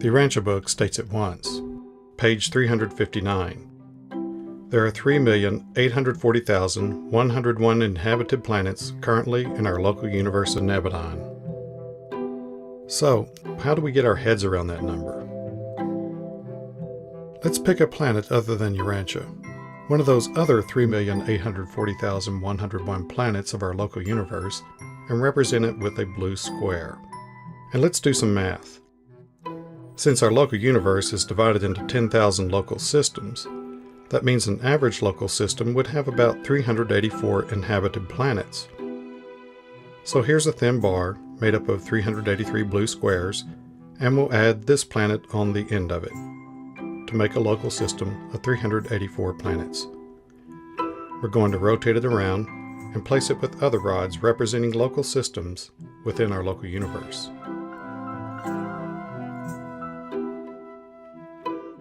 The Urantia book states it once, page 359. There are 3,840,101 inhabited planets currently in our local universe of Nebadon. So, how do we get our heads around that number? Let's pick a planet other than Urantia, one of those other 3,840,101 planets of our local universe, and represent it with a blue square. And let's do some math. Since our local universe is divided into 10,000 local systems, that means an average local system would have about 384 inhabited planets. So here's a thin bar made up of 383 blue squares, and we'll add this planet on the end of it to make a local system of 384 planets. We're going to rotate it around and place it with other rods representing local systems within our local universe.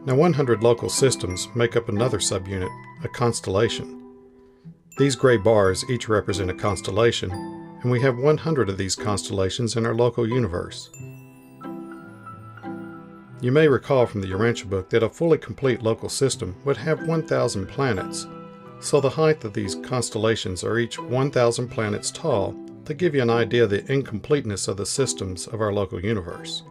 Now 100 local systems make up another subunit, a constellation. These gray bars each represent a constellation, and we have 100 of these constellations in our local universe. You may recall from the Urantia book that a fully complete local system would have 1,000 planets, so the height of these constellations are each 1,000 planets tall to give you an idea of the incompleteness of the systems of our local universe.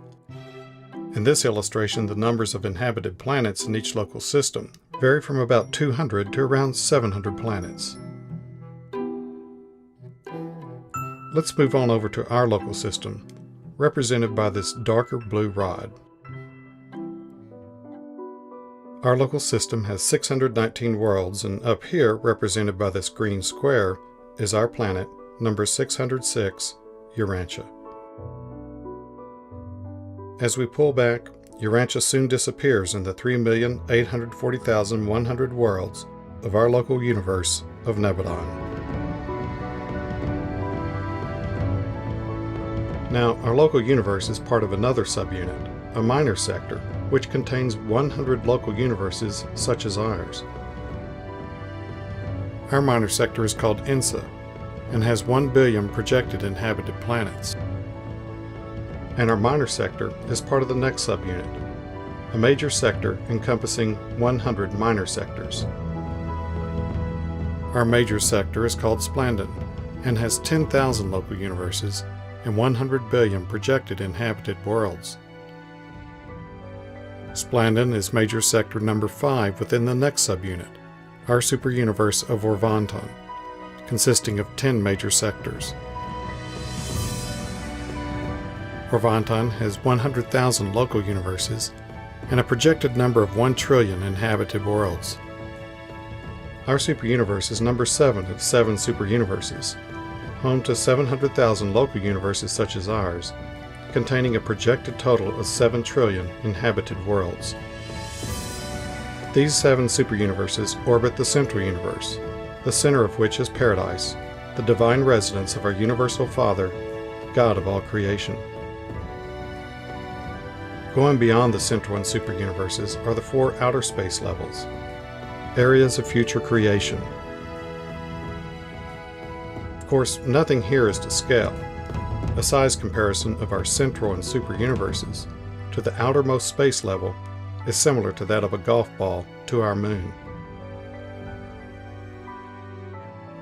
In this illustration, the numbers of inhabited planets in each local system vary from about 200 to around 700 planets. Let's move on over to our local system, represented by this darker blue rod. Our local system has 619 worlds, and up here, represented by this green square, is our planet, number 606, Urantia. As we pull back, Urantia soon disappears in the 3,840,100 worlds of our local universe of Nebadon. Now, our local universe is part of another subunit, a minor sector, which contains 100 local universes such as ours. Our minor sector is called INSA and has 1 billion projected inhabited planets and our minor sector is part of the next subunit, a major sector encompassing 100 minor sectors. Our major sector is called Splandon and has 10,000 local universes and 100 billion projected inhabited worlds. Splandon is major sector number 5 within the next subunit, our superuniverse of Orvonton, consisting of 10 major sectors. Orvonton has 100,000 local universes and a projected number of 1 trillion inhabited worlds. Our superuniverse is number 7 of 7 superuniverses, home to 700,000 local universes such as ours, containing a projected total of 7 trillion inhabited worlds. These seven superuniverses orbit the central universe, the center of which is paradise, the divine residence of our universal Father, God of all creation. Going beyond the central and superuniverses are the four outer space levels, areas of future creation. Of course, nothing here is to scale. A size comparison of our central and superuniverses to the outermost space level is similar to that of a golf ball to our moon.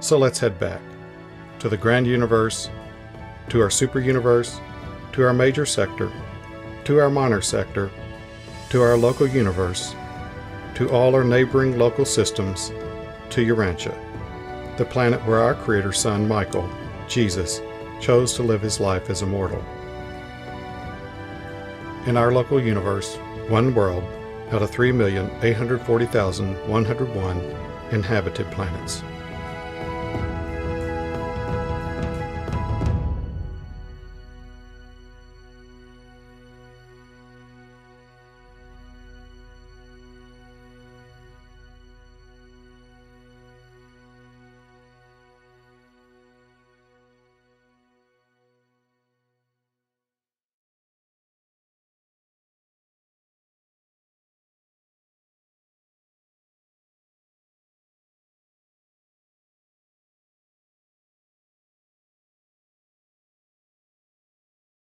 So let's head back to the grand universe, to our superuniverse, to our major sector, to our minor sector, to our local universe, to all our neighboring local systems, to Urantia, the planet where our Creator's Son, Michael, Jesus, chose to live his life as a mortal. In our local universe, one world out of 3,840,101 inhabited planets.